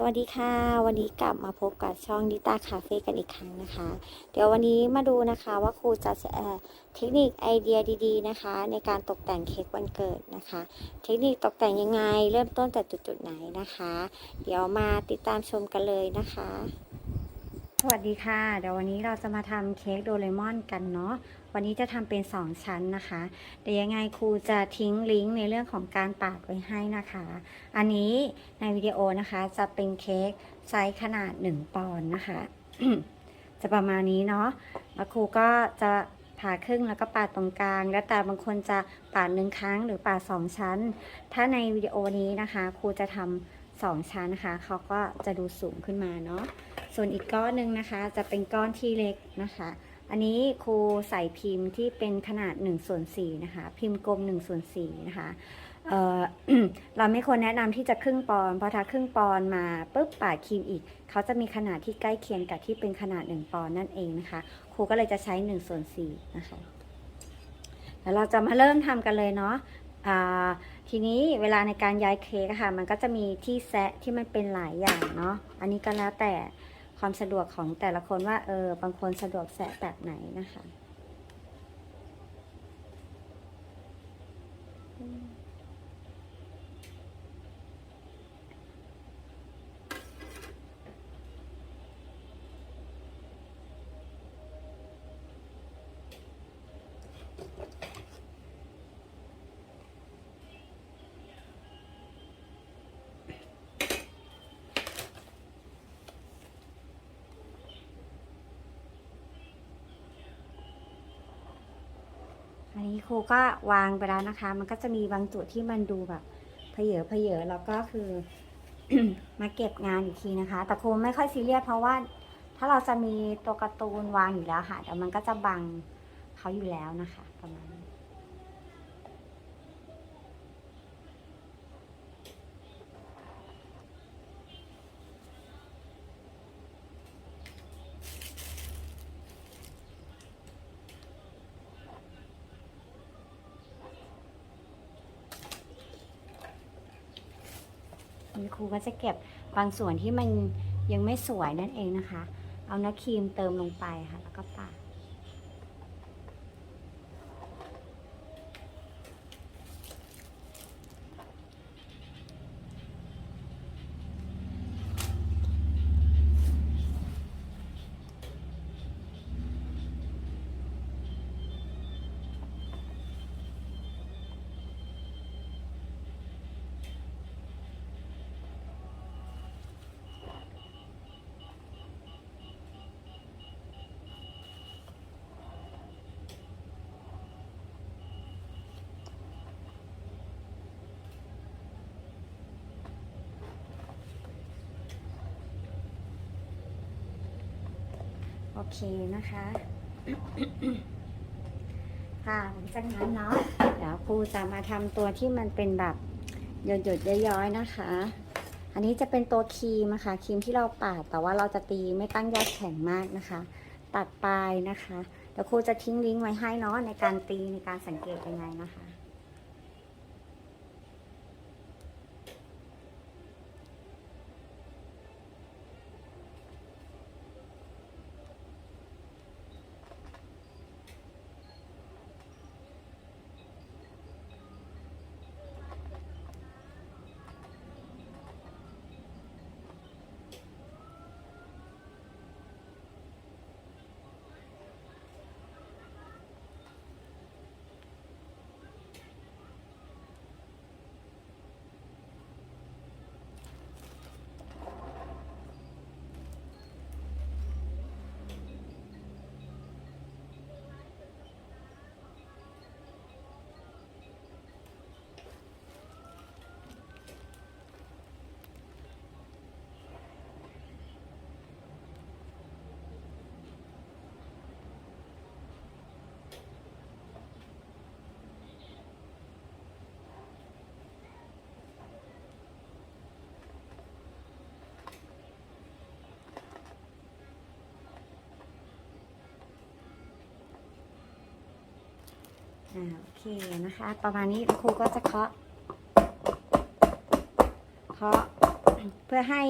สวัสดีค่ะ วันนี้กลับมาพบกับช่องดิต้าคาเฟ่กันอีกครั้งนะคะ เดี๋ยววันนี้มาดูนะคะว่าครูจะแชร์เทคนิคไอเดียดีๆนะคะ ในการตกแต่งเค้กวันเกิดนะคะ เทคนิคตกแต่งยังไง เริ่มต้นจากจุดๆไหนนะคะ เดี๋ยวมาติดตามชมกันเลยนะคะ สวัสดีค่ะ เดี๋ยววันนี้เราจะมาทำเค้กโดเรมอนกันเนาะ วันนี้จะทำเป็น 2 ชั้นนะคะ เดี๋ยวยังไงครูจะทิ้งลิงก์ในเรื่องของการปาดไว้ให้นะคะ อันนี้ในวิดีโอนะคะจะเป็นเค้กไซส์ขนาด 1 ปอนด์นะคะ จะประมาณนี้เนาะ แล้วครูก็จะผ่าครึ่งแล้วก็ปาดตรงกลาง แล้วแต่บางคนจะปาดหนึ่งครั้งหรือปาดสองชั้น ถ้าในวิดีโอนี้นะคะ ครูจะทำ สองชั้นนะคะเขาก็จะดูสูงขึ้นมาเนาะส่วนอีกก้อนหนึ่งนะคะ จะเป็นก้อนที่เล็กนะคะ อันนี้ครูใส่พิมพ์ที่เป็นขนาด1ส่วน4นะคะ พิมพ์กลม1ส่วน4นะคะเเราไม่ควรแนะนำที่จะครึ่งปอนเพราะถ้าครึ่งปอนมาปุ๊บปาดครีมอีก เขาจะมีขนาดที่ใกล้เคียงกับที่เป็นขนาด 1 ปอนนั่นเองนะคะ ครูก็เลยจะใช้1ส่วน4นะคะแล้วเราจะมาเริ่มทำกันเลยเนาะ ทีนี้เวลาในการย้ายเค้กค่ะมันก็จะมีที่แซะที่มันเป็นหลายอย่างเนาะอันนี้ก็แล้วแต่ความสะดวกของแต่ละคนว่าเออบางคนสะดวกแซะแบบไหนนะคะ อันนี้ครูก็วางไปแล้วนะคะ มันก็จะมีบางจุดที่มันดูแบบเพเยอเพเยอแล้วก็คือมาเก็บงานอีกทีนะคะ แต่ครูไม่ค่อยซีเรียสเพราะว่า ถ้าเราจะมีตัวการ์ตูนวางอยู่แล้วค่ะแต่มันก็จะบังเขาอยู่แล้วนะคะ ประมาณนี้ คุณครูก็จะเก็บบางส่วนที่มันยังไม่สวยนั่นเองนะคะ เอาเนื้อครีมเติมลงไปค่ะ แล้วก็ปาด โอเคนะคะ ค่ะหลังจากนั้นเนาะเดี๋ยวครูจะมาทำตัวที่มันเป็นแบบหยดหยดๆย้อยๆนะคะ อันนี้จะเป็นตัวครีมนะคะครีมที่เราปาดแต่ว่าเราจะตีไม่ตั้งยอดแข็งมากนะคะ ตัดปลายนะคะ เดี๋ยวครูจะทิ้งลิงก์ไว้ให้เนาะในการตีในการสังเกตยังไงนะคะ อ่าโอเคนะคะ ประมาณนี้ครูก็จะเคาะเคาะเพื่อให้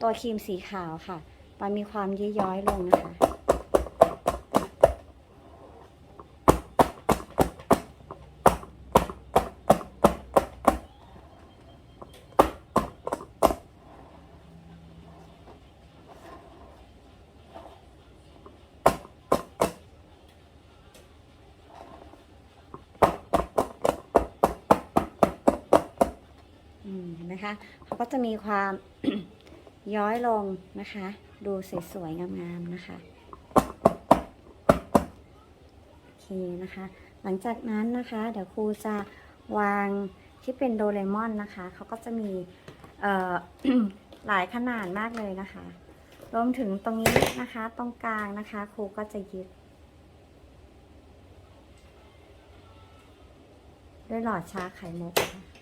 ตัวครีมสีขาวค่ะมันมีความย้ย้อยๆลงนะคะ อืมเห็ นไหมคะเขาก็จะมีความ ย้อยลงนะคะ ดูสวยๆงามๆนะคะโอเคนะคะ หลังจากนั้นนะคะ เดี๋ยวครูจะวางที่เป็นโดเรมอนนะคะเขาก็จะมีหลายขนาดมากเลยนะคะ รวมถึงตรงนี้นะคะ ตรงกลางนะคะ ครูก็จะยึดด้วยหลอดชาไข่มุกค่ะ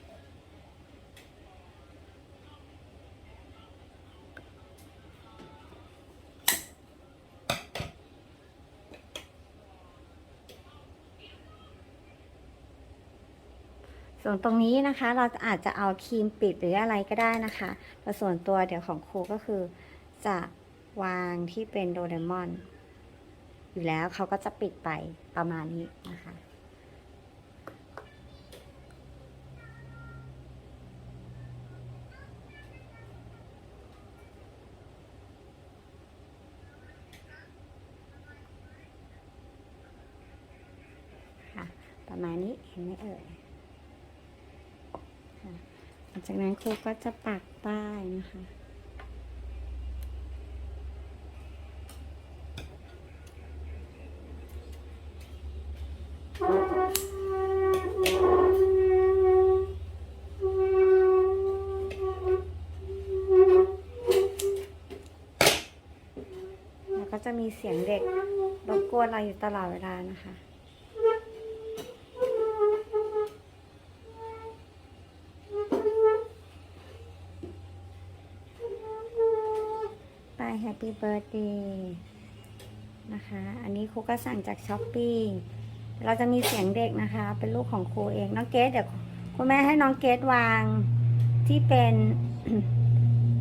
ส่วนตรงนี้นะคะเราอาจจะเอาครีมปิดหรืออะไรก็ได้นะคะแต่ส่วนตัวเดี๋ยวของครูก็คือ จะวางที่เป็นโดเรมอน อยู่แล้วเขาก็จะปิดไปประมาณนี้นะคะค่ะประมาณนี้เห็นไหมเอ่ย จากนั้นครูก็จะปักป้ายนะคะ แล้วก็จะมีเสียงเด็กรบกวนเราอยู่ตลอดเวลานะคะ Happy Birthday นะคะ อันนี้ครูก็สั่งจากช้อปปี้เราจะมีเสียงเด็กนะคะ เป็นลูกของครูเอง น้องเกดเดี๋ยวคุณแม่ให้น้องเกดวางที่เป็น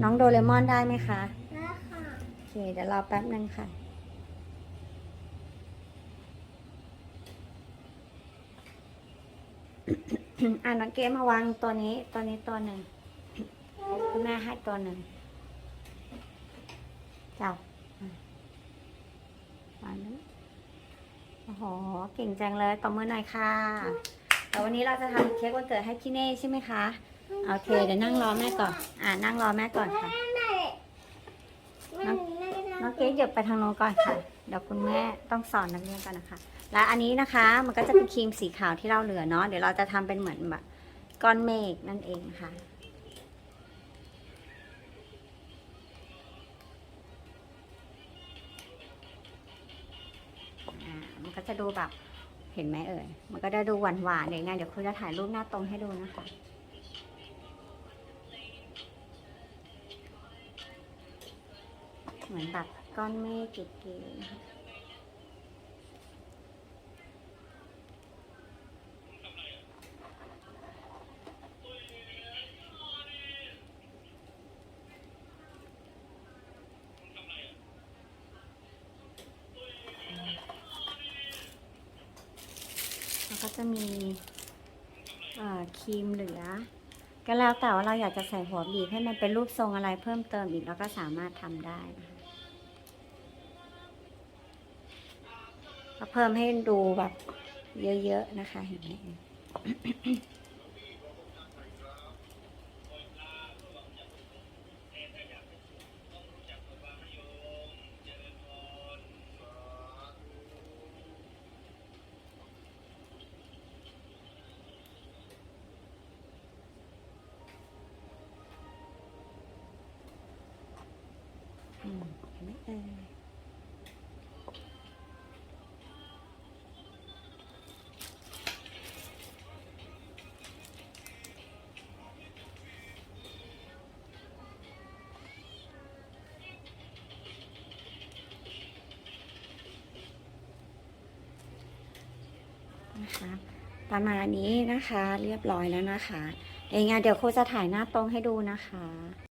น้องโดเรมอนได้ไหมคะได้ค่ะโอเคเดี๋ยวรอแป๊บนึงค่ะอ่าน้องเกดมาวางตัวนี้ตัวนี้ตัวหนึ่งคุณแม่ให้ตัวหนึ่ง จับอะวางนี้โอ้โห เก่งจังเลยตบมือหน่อยค่ะ แต่วันนี้เราจะทำเค้กวันเกิดให้พี่เน่ใช่ไหมคะ โอเค เดี๋ยวนั่งรอแม่ก่อน อ่านั่งรอแม่ก่อนค่ะ น้องน้องเกดหยิบไปทางโน้นก่อนค่ะ เดี๋ยวคุณแม่ต้องสอนนักเรียนก่อนนะคะ และอันนี้นะคะ มันก็จะเป็นครีมสีขาวที่เราเหลือเนาะ เดี๋ยวเราจะทำเป็นเหมือนแบบก้อนเมฆนั่นเองค่ะ จะดูแบบเห็นไหมเอ่ย มันก็จะดูหวานหวานเดี๋ยวยังไง เดี๋ยวคุณจะถ่ายรูปหน้าตรงให้ดูนะคะเหมือนแบบก้อนเมฆเก๋ๆนะคะแล้วก็ จะมีครีมเหลือ ก็แล้วแต่ว่าเราอยากจะใส่หัวบีบให้มันเป็นรูปทรงอะไรเพิ่มเติมอีกเราก็สามารถทำได้นะคะเพิ่มให้ดูแบบเยอะๆนะคะเห็นไหมอืม เห็นไหมเอ่ยนะคะประมาณนี้นะคะเรียบร้อยแล้วนะคะ เดี๋ยวยังไงเดี๋ยวครูจะถ่ายหน้าตรงให้ดูนะคะ